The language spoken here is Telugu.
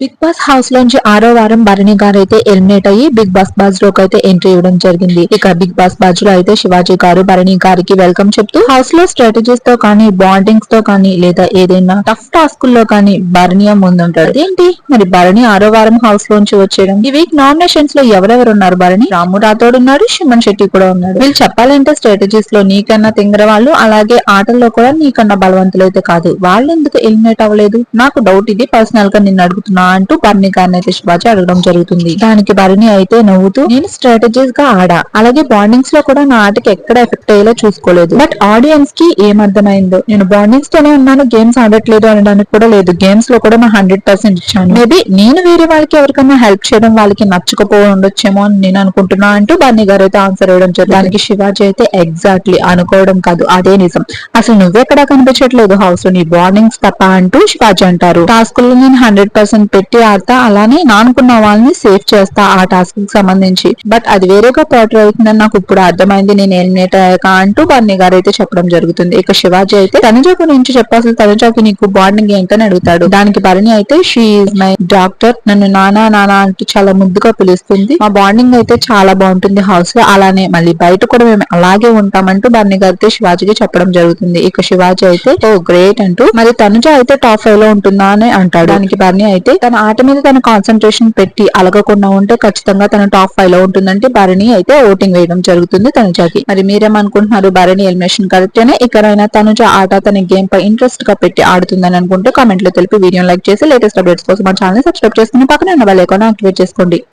బిగ్ బాస్ హౌస్ లోంచి ఆరో వారం భరణి గారు అయితే ఎలిమినేట్ అయ్యి బిగ్ బాస్ బాజ్లోకి అయితే ఎంట్రీ ఇవ్వడం జరిగింది. ఇక బిగ్ బాస్ బాజ్లో అయితే శివాజీ గారు భరణి గారికి వెల్కమ్ చెప్తూ హౌస్లో స్ట్రాటజీస్తో కానీ బాండింగ్స్తో కానీ లేదా ఏదైనా టఫ్ టాస్క్లో కానీ భరణి ముందుంటాడు. ఏంటి మరి భరణి ఆరో వారం హౌస్ లోంచి వచ్చేయడం. ఈ వీక్ నామినేషన్స్లో ఎవరెవరు ఉన్నారు భరణి? రాము రాథోడ్ ఉన్నాడు సుమన్ శెట్టి కూడా ఉన్నాడు. వీళ్ళు చెప్పాలంటే స్ట్రాటజీస్లో నీకన్నా తింగర వాళ్ళు అలాగే ఆటల్లో కూడా నీకన్నా బలవంతులు అయితే కాదు. వాళ్ళు ఎందుకు ఎలిమినేట్ అవ్వలేదు? నాకు డౌట్ ఇది. పర్సనల్గా నిన్ను అడుగుతున్నా అంటూ బర్నీ గారిని అయితే శివాజీ అడగడం జరుగుతుంది. దానికి బర్నీ అయితే నవ్వుతూ నేను స్ట్రాటజీస్గా ఆడా. అలాగే బాండింగ్స్లో కూడా నా ఆటకి ఎక్కడ ఎఫెక్ట్ అయ్యేలా చూసుకోలేదు. బట్ ఆడియన్స్కి ఏమర్థమైందో నేను బాండింగ్స్ తోనే ఉన్నాను గేమ్స్ ఆడట్లేదు అనడానికి కూడా లేదు. గేమ్స్లో కూడా నా హండ్రెడ్ పర్సెంట్ ఇచ్చాను. మేబీ నేను వేరే వాళ్ళకి ఎవరికైనా హెల్ప్ చేయడం వాళ్ళకి నచ్చకపో ఉండొచ్చేమో అని నేను అనుకుంటున్నా అంటూ బర్నీ గారు అయితే ఆన్సర్ ఇవ్వడం జరిగింది. దానికి శివాజీ అయితే ఎగ్జాక్ట్లీ అనుకోవడం కాదు. అదే నిజం. అసలు నువ్వెక్కడా కనిపించట్లేదు హౌస్లో నీ బాండింగ్స్ తప్ప అంటూ శివాజీ అంటారు. టాస్క్లో నేను హండ్రెడ్ పర్సెంట్ పెట్టి ఆడతా అలానే నానుకున్న వాళ్ళని సేవ్ చేస్తా ఆ టాస్క్కి సంబంధించి. బట్ అది వేరేగా పోటర్ అవుతుందని నాకు ఇప్పుడు అర్థమైంది. నేను ఎలిమినేట్ అయ్యాక అంటూ బన్నీ గారు అయితే చెప్పడం జరుగుతుంది. ఇక శివాజీ అయితే తనుజ గురించి చెప్పాల్సిన అసలు తనుజకి నీకు బాండింగ్ ఏంటని అడుగుతాడు. దానికి భరణి అయితే షీ మై డాక్టర్. నన్ను నానా నానా అంటూ చాలా ముద్దుగా పిలుస్తుంది. మా బాండింగ్ అయితే చాలా బాగుంటుంది హౌస్లో. అలానే మళ్ళీ బయట కూడా మేము అలాగే ఉంటామంటూ బన్నీ గారితో శివాజీకి చెప్పడం జరుగుతుంది. ఇక శివాజీ అయితే ఓ గ్రేట్ అంటూ మరి తనుజ అయితే టాప్ ఫైవ్లో ఉంటుందా అని అంటాడు. దానికి బర్ణి అయితే తన ఆట మీద తన కాన్సన్ట్రేషన్ పెట్టి అలగకుండా ఉంటే ఖచ్చితంగా తన టాప్ ఫైవ్లో ఉంటుందంటే భరణి అయితే ఓటింగ్ వేయడం జరుగుతుంది తనుజాకి. మరి మీరేమనుకుంటున్నారు? భరణి ఎలిమినేషన్ కరెక్టేనే ఇకరైనా తనుజ ఆట తన గేమ్ పై ఇంట్రెస్ట్గా పెట్టి ఆడుతుందని అనుకుంటే కామెంట్లో తెలిపి వీడియో లైక్ చేసి లేటెస్ట్ అప్డేట్స్ కోసం మా ఛానల్ సబ్స్క్రైబ్ చేసుకుని పక్కన ఉన్న బెల్ ఐకాన్ యాక్టివేట్ చేసుకోండి.